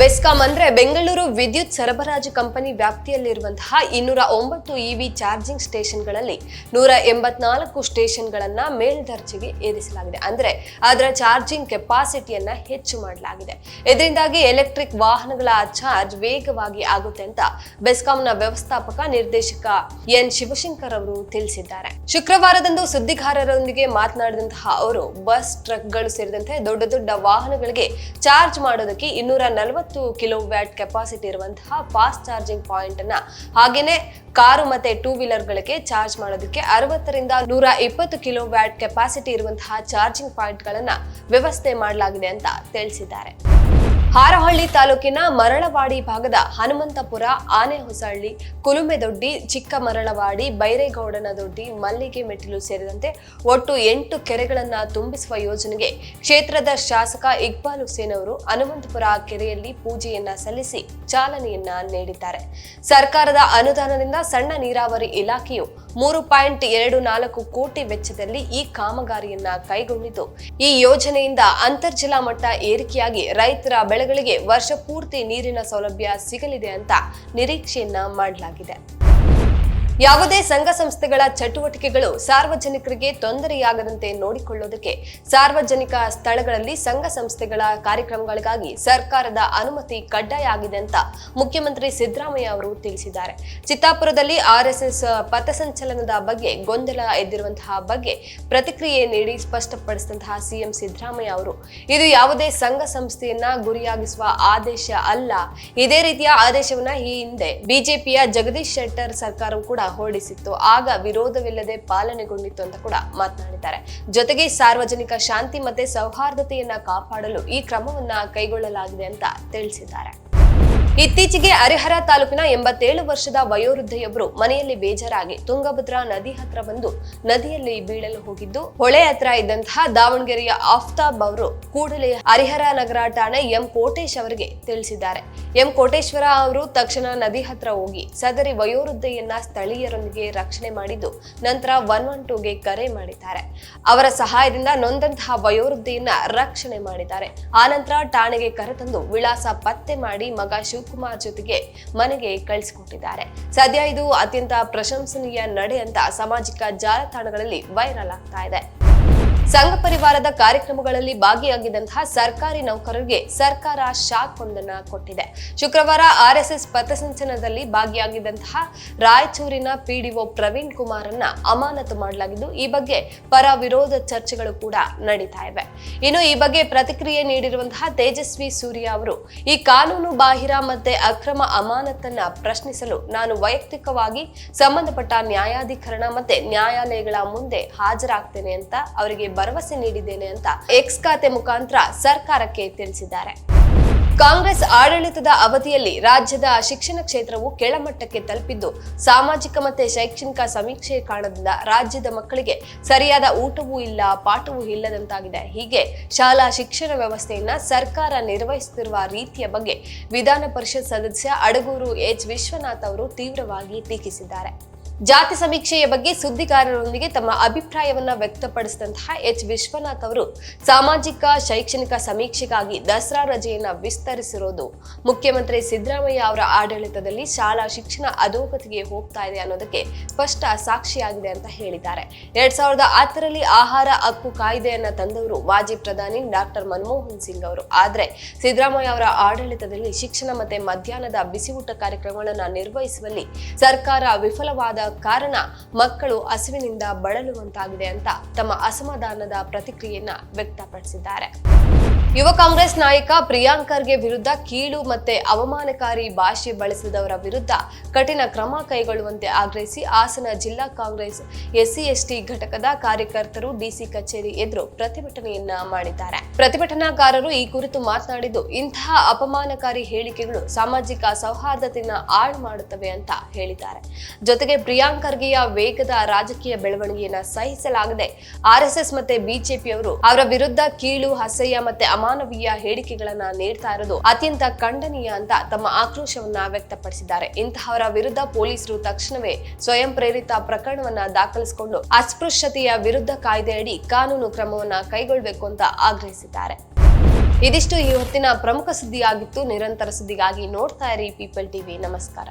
ಬೆಸ್ಕಾಂ ಅಂದ್ರೆ ಬೆಂಗಳೂರು ವಿದ್ಯುತ್ ಸರಬರಾಜು ಕಂಪನಿ ವ್ಯಾಪ್ತಿಯಲ್ಲಿರುವಂತಹ ಇನ್ನೂರ ಒಂಬತ್ತು ಇವಿ ಚಾರ್ಜಿಂಗ್ ಸ್ಟೇಷನ್ಗಳಲ್ಲಿ ನೂರ ಎಂಬತ್ನಾಲ್ಕು ಸ್ಟೇಷನ್ಗಳನ್ನ ಮೇಲ್ದರ್ಜೆಗೆ ಏರಿಸಲಾಗಿದೆ. ಅಂದ್ರೆ ಅದರ ಚಾರ್ಜಿಂಗ್ ಕೆಪಾಸಿಟಿಯನ್ನ ಹೆಚ್ಚು ಮಾಡಲಾಗಿದೆ. ಇದರಿಂದಾಗಿ ಎಲೆಕ್ಟ್ರಿಕ್ ವಾಹನಗಳ ಚಾರ್ಜ್ ವೇಗವಾಗಿ ಆಗುತ್ತೆ ಅಂತ ಬೆಸ್ಕಾಂನ ವ್ಯವಸ್ಥಾಪಕ ನಿರ್ದೇಶಕ ಎನ್ ಶಿವಶಂಕರ್ ಅವರು ತಿಳಿಸಿದ್ದಾರೆ. ಶುಕ್ರವಾರದಂದು ಸುದ್ದಿಗಾರರೊಂದಿಗೆ ಮಾತನಾಡಿದಂತಹ ಅವರು, ಬಸ್, ಟ್ರಕ್ಗಳು ಸೇರಿದಂತೆ ದೊಡ್ಡ ದೊಡ್ಡ ವಾಹನಗಳಿಗೆ ಚಾರ್ಜ್ ಮಾಡೋದಕ್ಕೆ ಇನ್ನೂರ ನಲವತ್ತು ಕಿಲೋ ವ್ಯಾಟ್ ಕೆಪಾಸಿಟಿ ಇರುವಂತಹ ಫಾಸ್ಟ್ ಚಾರ್ಜಿಂಗ್ ಪಾಯಿಂಟ್ ಅನ್ನ. ಹಾಗೇನೆ ಕಾರು ಮತ್ತೆ ಟೂ ವೀಲರ್ಗಳಿಗೆ ಚಾರ್ಜ್ ಮಾಡೋದಕ್ಕೆ ಅರವತ್ತರಿಂದ ನೂರ ಇಪ್ಪತ್ತು ಕಿಲೋ ವ್ಯಾಟ್ ಕೆಪಾಸಿಟಿ ಇರುವಂತಹ ಚಾರ್ಜಿಂಗ್ ಪಾಯಿಂಟ್ ಗಳನ್ನ ವ್ಯವಸ್ಥೆ ಮಾಡಲಾಗಿದೆ ಅಂತ ತಿಳಿಸಿದ್ದಾರೆ. ಹಾರಹಳ್ಳಿ ತಾಲೂಕಿನ ಮರಳವಾಡಿ ಭಾಗದ ಹನುಮಂತಪುರ ಆನೆಹೊಸಹಳ್ಳಿ ಕುಲುಮೆದೊಡ್ಡಿ ಚಿಕ್ಕ ಮರಳವಾಡಿ ಬೈರೇಗೌಡನ ದೊಡ್ಡಿ ಮಲ್ಲಿಗೆ ಮೆಟ್ಟಿಲು ಸೇರಿದಂತೆ ಒಟ್ಟು ಎಂಟು ಕೆರೆಗಳನ್ನು ತುಂಬಿಸುವ ಯೋಜನೆಗೆ ಕ್ಷೇತ್ರದ ಶಾಸಕ ಇಕ್ಬಾಲ್ ಹುಸೇನ್ ಅವರು ಹನುಮಂತಪುರ ಕೆರೆಯಲ್ಲಿ ಪೂಜೆಯನ್ನ ಸಲ್ಲಿಸಿ ಚಾಲನೆಯನ್ನ ನೀಡಿದ್ದಾರೆ. ಸರ್ಕಾರದ ಅನುದಾನದಿಂದ ಸಣ್ಣ ನೀರಾವರಿ ಇಲಾಖೆಯು ಮೂರು ಪಾಯಿಂಟ್ ಎರಡು ನಾಲ್ಕು ಕೋಟಿ ವೆಚ್ಚದಲ್ಲಿ ಈ ಕಾಮಗಾರಿಯನ್ನ ಕೈಗೊಂಡಿದ್ದು ಈ ಯೋಜನೆಯಿಂದ ಅಂತರ್ಜಲ ಮಟ್ಟ ಏರಿಕೆಯಾಗಿ ರೈತರ ಬೆಳೆಗಳಿಗೆ ವರ್ಷ ಪೂರ್ತಿ ನೀರಿನ ಸೌಲಭ್ಯ ಸಿಗಲಿದೆ ಅಂತ ನಿರೀಕ್ಷೆಯನ್ನ ಮಾಡಲಾಗಿದೆ. ಯಾವುದೇ ಸಂಘ ಸಂಸ್ಥೆಗಳ ಚಟುವಟಿಕೆಗಳು ಸಾರ್ವಜನಿಕರಿಗೆ ತೊಂದರೆಯಾಗದಂತೆ ನೋಡಿಕೊಳ್ಳುವುದಕ್ಕೆ ಸಾರ್ವಜನಿಕ ಸ್ಥಳಗಳಲ್ಲಿ ಸಂಘ ಸಂಸ್ಥೆಗಳ ಕಾರ್ಯಕ್ರಮಗಳಿಗಾಗಿ ಸರ್ಕಾರದ ಅನುಮತಿ ಕಡ್ಡಾಯ ಆಗಿದೆ ಅಂತ ಮುಖ್ಯಮಂತ್ರಿ ಸಿದ್ದರಾಮಯ್ಯ ಅವರು ತಿಳಿಸಿದ್ದಾರೆ. ಚಿತ್ತಾಪುರದಲ್ಲಿ ಆರ್ಎಸ್ಎಸ್ ಪಥಸಂಚಲನದ ಬಗ್ಗೆ ಗೊಂದಲ ಎದ್ದಿರುವಂತಹ ಬಗ್ಗೆ ಪ್ರತಿಕ್ರಿಯೆ ನೀಡಿ ಸ್ಪಷ್ಟಪಡಿಸಿದಂತಹ ಸಿಎಂ ಸಿದ್ದರಾಮಯ್ಯ ಅವರು, ಇದು ಯಾವುದೇ ಸಂಘ ಸಂಸ್ಥೆಯನ್ನ ಗುರಿಯಾಗಿಸುವ ಆದೇಶ ಅಲ್ಲ. ಇದೇ ರೀತಿಯ ಆದೇಶವನ್ನ ಈ ಹಿಂದೆ ಬಿಜೆಪಿಯ ಜಗದೀಶ್ ಶೆಟ್ಟರ್ ಸರ್ಕಾರವು ಕೂಡ ಹೊರಡಿಸಿತ್ತು. ಆಗ ವಿರೋಧವಿಲ್ಲದೆ ಪಾಲನೆಗೊಂಡಿತ್ತು ಅಂತ ಕೂಡ ಮಾತನಾಡಿದ್ದಾರೆ. ಜೊತೆಗೆ ಸಾರ್ವಜನಿಕ ಶಾಂತಿ ಮತ್ತೆ ಸೌಹಾರ್ದತೆಯನ್ನ ಕಾಪಾಡಲು ಈ ಕ್ರಮವನ್ನ ಕೈಗೊಳ್ಳಲಾಗಿದೆ ಅಂತ ತಿಳಿಸಿದ್ದಾರೆ. ಇತ್ತೀಚೆಗೆ ಹರಿಹರ ತಾಲೂಕಿನ ಎಂಬತ್ತೇಳು ವರ್ಷದ ವಯೋವೃದ್ಧೆಯೊಬ್ಬರು ಮನೆಯಲ್ಲಿ ಬೇಜಾರಾಗಿ ತುಂಗಭದ್ರಾ ನದಿ ಹತ್ರ ಬಂದು ನದಿಯಲ್ಲಿ ಬೀಳಲು ಹೋಗಿದ್ದು, ಹೊಳೆ ಹತ್ರ ಇದ್ದಂತಹ ದಾವಣಗೆರೆಯ ಆಫ್ತಾಬ್ ಅವರು ಕೂಡಲೇ ಹರಿಹರ ನಗರ ಠಾಣೆ ಎಂ ಕೋಟೇಶ್ ಅವರಿಗೆ ತಿಳಿಸಿದ್ದಾರೆ. ಎಂ ಕೋಟೇಶ್ವರ ಅವರು ತಕ್ಷಣ ನದಿ ಹತ್ರ ಹೋಗಿ ಸದರಿ ವಯೋವೃದ್ಧೆಯನ್ನ ಸ್ಥಳೀಯರೊಂದಿಗೆ ರಕ್ಷಣೆ ಮಾಡಿದ್ದು, ನಂತರ ಒನ್ ಒನ್ ಟೂಗೆ ಕರೆ ಮಾಡಿದ್ದಾರೆ. ಅವರ ಸಹಾಯದಿಂದ ನೊಂದಂತಹ ವಯೋವೃದ್ಧೆಯನ್ನ ರಕ್ಷಣೆ ಮಾಡಿದ್ದಾರೆ. ಆನಂತರ ಠಾಣೆಗೆ ಕರೆತಂದು ವಿಳಾಸ ಪತ್ತೆ ಮಾಡಿ ಮಗ ಶಿವಕುಮಾರ್ ಜೊತೆಗೆ ಮನೆಗೆ ಕಳಿಸಿಕೊಟ್ಟಿದ್ದಾರೆ. ಸದ್ಯ ಇದು ಅತ್ಯಂತ ಪ್ರಶಂಸನೀಯ ನಡೆ ಅಂತ ಸಾಮಾಜಿಕ ಜಾಲತಾಣಗಳಲ್ಲಿ ವೈರಲ್ ಆಗ್ತಾ ಇದೆ. ಸಂಘ ಪರಿವಾರದ ಕಾರ್ಯಕ್ರಮಗಳಲ್ಲಿ ಭಾಗಿಯಾಗಿದ್ದಂತಹ ಸರ್ಕಾರಿ ನೌಕರರಿಗೆ ಸರ್ಕಾರ ಶಾಕ್ ಒಂದನ್ನ ಕೊಟ್ಟಿದೆ. ಶುಕ್ರವಾರ ಆರ್ಎಸ್ಎಸ್ ಪಥಸಂಚಲನದಲ್ಲಿ ಭಾಗಿಯಾಗಿದ್ದಂತಹ ರಾಯಚೂರಿನ ಪಿಡಿಒ ಪ್ರವೀಣ್ ಕುಮಾರನ್ನ ಅಮಾನತು ಮಾಡಲಾಗಿದ್ದು, ಈ ಬಗ್ಗೆ ಪರ ವಿರೋಧ ಚರ್ಚೆಗಳು ಕೂಡ ನಡೀತಾ ಇವೆ. ಇನ್ನು ಈ ಬಗ್ಗೆ ಪ್ರತಿಕ್ರಿಯೆ ನೀಡಿರುವಂತಹ ತೇಜಸ್ವಿ ಸೂರ್ಯ ಅವರು, ಈ ಕಾನೂನು ಬಾಹಿರ ಮತ್ತೆ ಅಕ್ರಮ ಅಮಾನತನ್ನ ಪ್ರಶ್ನಿಸಲು ನಾನು ವೈಯಕ್ತಿಕವಾಗಿ ಸಂಬಂಧಪಟ್ಟ ನ್ಯಾಯಾಧಿಕರಣ ಮತ್ತೆ ನ್ಯಾಯಾಲಯಗಳ ಮುಂದೆ ಹಾಜರಾಗ್ತೇನೆ ಅಂತ ಅವರಿಗೆ ಭರವಸೆ ನೀಡಿದ್ದೇನೆ ಅಂತ ಎಕ್ಸ್ ಖಾತೆ ಮುಖಾಂತರ ಸರ್ಕಾರಕ್ಕೆ ತಿಳಿಸಿದ್ದಾರೆ. ಕಾಂಗ್ರೆಸ್ ಆಡಳಿತದ ಅವಧಿಯಲ್ಲಿ ರಾಜ್ಯದ ಶಿಕ್ಷಣ ಕ್ಷೇತ್ರವು ಕೆಳಮಟ್ಟಕ್ಕೆ ತಲುಪಿದ್ದು, ಸಾಮಾಜಿಕ ಮತ್ತೆ ಶೈಕ್ಷಣಿಕ ಸಮೀಕ್ಷೆ ಕಾರಣದಿಂದ ರಾಜ್ಯದ ಮಕ್ಕಳಿಗೆ ಸರಿಯಾದ ಊಟವೂ ಇಲ್ಲ, ಪಾಠವೂ ಇಲ್ಲದಂತಾಗಿದೆ. ಹೀಗೆ ಶಾಲಾ ಶಿಕ್ಷಣ ವ್ಯವಸ್ಥೆಯನ್ನ ಸರ್ಕಾರ ನಿರ್ವಹಿಸುತ್ತಿರುವ ರೀತಿಯ ಬಗ್ಗೆ ವಿಧಾನ ಪರಿಷತ್ ಸದಸ್ಯ ಅಡಗೂರು ಎಚ್ ವಿಶ್ವನಾಥ್ ಅವರು ತೀವ್ರವಾಗಿ ಟೀಕಿಸಿದ್ದಾರೆ. ಜಾತಿ ಸಮೀಕ್ಷೆಯ ಬಗ್ಗೆ ಸುದ್ದಿಗಾರರೊಂದಿಗೆ ತಮ್ಮ ಅಭಿಪ್ರಾಯವನ್ನ ವ್ಯಕ್ತಪಡಿಸಿದಂತಹ ಎಚ್. ವಿಶ್ವನಾಥ್ ಅವರು, ಸಾಮಾಜಿಕ, ಶೈಕ್ಷಣಿಕ ಸಮೀಕ್ಷೆಗಾಗಿ ದಸರಾ ರಜೆಯನ್ನ ವಿಸ್ತರಿಸಿರೋದು, ಮುಖ್ಯಮಂತ್ರಿ ಸಿದ್ದರಾಮಯ್ಯ ಅವರ ಆಡಳಿತದಲ್ಲಿ ಶಾಲಾ ಶಿಕ್ಷಣ ಅಧೋಗತಿಗೆ ಹೋಗ್ತಾ ಇದೆ ಅನ್ನೋದಕ್ಕೆ ಸ್ಪಷ್ಟ ಸಾಕ್ಷಿಯಾಗಿದೆ ಅಂತ ಹೇಳಿದ್ದಾರೆ. ಎರಡ್ ಸಾವಿರದ ಹತ್ತರಲ್ಲಿ ಆಹಾರ ಹಕ್ಕು ಕಾಯ್ದೆಯನ್ನ ತಂದವರು ಮಾಜಿ ಪ್ರಧಾನಿ ಡಾಕ್ಟರ್ ಮನಮೋಹನ್ ಸಿಂಗ್ ಅವರು. ಆದ್ರೆ ಸಿದ್ದರಾಮಯ್ಯ ಅವರ ಆಡಳಿತದಲ್ಲಿ ಶಿಕ್ಷಣ ಮತ್ತೆ ಮಧ್ಯಾಹ್ನದ ಬಿಸಿಯೂಟ ಕಾರ್ಯಕ್ರಮಗಳನ್ನ ನಿರ್ವಹಿಸುವಲ್ಲಿ ಸರ್ಕಾರ ವಿಫಲವಾದ ಕಾರಣ ಮಕ್ಕಳು ಹಸಿವಿನಿಂದ ಬಳಲುವಂತಾಗಿದೆ ಅಂತ ತಮ್ಮ ಅಸಮಾಧಾನದ ಪ್ರತಿಕ್ರಿಯೆಯನ್ನ ವ್ಯಕ್ತಪಡಿಸಿದ್ದಾರೆ. ಯುವ ಕಾಂಗ್ರೆಸ್ ನಾಯಕ ಪ್ರಿಯಾಂಕ್ ಖರ್ಗೆ ವಿರುದ್ಧ ಕೀಳು ಮತ್ತೆ ಅವಮಾನಕಾರಿ ಭಾಷೆ ಬಳಸಿದವರ ವಿರುದ್ಧ ಕಠಿಣ ಕ್ರಮ ಕೈಗೊಳ್ಳುವಂತೆ ಆಗ್ರಹಿಸಿ ಹಾಸನ ಜಿಲ್ಲಾ ಕಾಂಗ್ರೆಸ್ ಎಸ್ಸಿ ಎಸ್ಟಿ ಘಟಕದ ಕಾರ್ಯಕರ್ತರು ಡಿಸಿ ಕಚೇರಿ ಎದುರು ಪ್ರತಿಭಟನೆಯನ್ನ ಮಾಡಿದ್ದಾರೆ. ಪ್ರತಿಭಟನಾಕಾರರು ಈ ಕುರಿತು ಮಾತನಾಡಿದ್ದು, ಇಂತಹ ಅಪಮಾನಕಾರಿ ಹೇಳಿಕೆಗಳು ಸಾಮಾಜಿಕ ಸೌಹಾರ್ದತೆಯನ್ನ ಹಾಳು ಮಾಡುತ್ತವೆ ಅಂತ ಹೇಳಿದ್ದಾರೆ. ಜೊತೆಗೆ ಪ್ರಿಯಾಂಕ್ ಖರ್ಗೆಯ ವೇಗದ ರಾಜಕೀಯ ಬೆಳವಣಿಗೆಯನ್ನ ಸಹಿಸಲಾಗದೆ ಆರ್ಎಸ್ಎಸ್ ಮತ್ತೆ ಬಿಜೆಪಿಯವರು ಅವರ ವಿರುದ್ಧ ಕೀಳು, ಅಸಹ್ಯ ಮತ್ತೆ ಅಮಾನವೀಯ ಹೇಳಿಕೆಗಳನ್ನ ನೀಡ್ತಾ ಇರೋದು ಅತ್ಯಂತ ಖಂಡನೀಯ ಅಂತ ತಮ್ಮ ಆಕ್ರೋಶವನ್ನ ವ್ಯಕ್ತಪಡಿಸಿದ್ದಾರೆ. ಇಂತಹವರ ವಿರುದ್ಧ ಪೊಲೀಸರು ತಕ್ಷಣವೇ ಸ್ವಯಂ ಪ್ರೇರಿತ ಪ್ರಕರಣವನ್ನ ದಾಖಲಿಸಿಕೊಂಡು ಅಸ್ಪೃಶ್ಯತೆಯ ವಿರುದ್ಧ ಕಾಯ್ದೆಯಡಿ ಕಾನೂನು ಕ್ರಮವನ್ನ ಕೈಗೊಳ್ಳಬೇಕು ಅಂತ ಆಗ್ರಹಿಸಿದ್ದಾರೆ. ಇದಿಷ್ಟು ಈ ಹೊತ್ತಿನ ಪ್ರಮುಖ ಸುದ್ದಿಯಾಗಿತ್ತು. ನಿರಂತರ ಸುದ್ದಿಗಾಗಿ ನೋಡ್ತಾ ಇರಿ ಪೀಪಲ್ ಟಿವಿ ನಮಸ್ಕಾರ.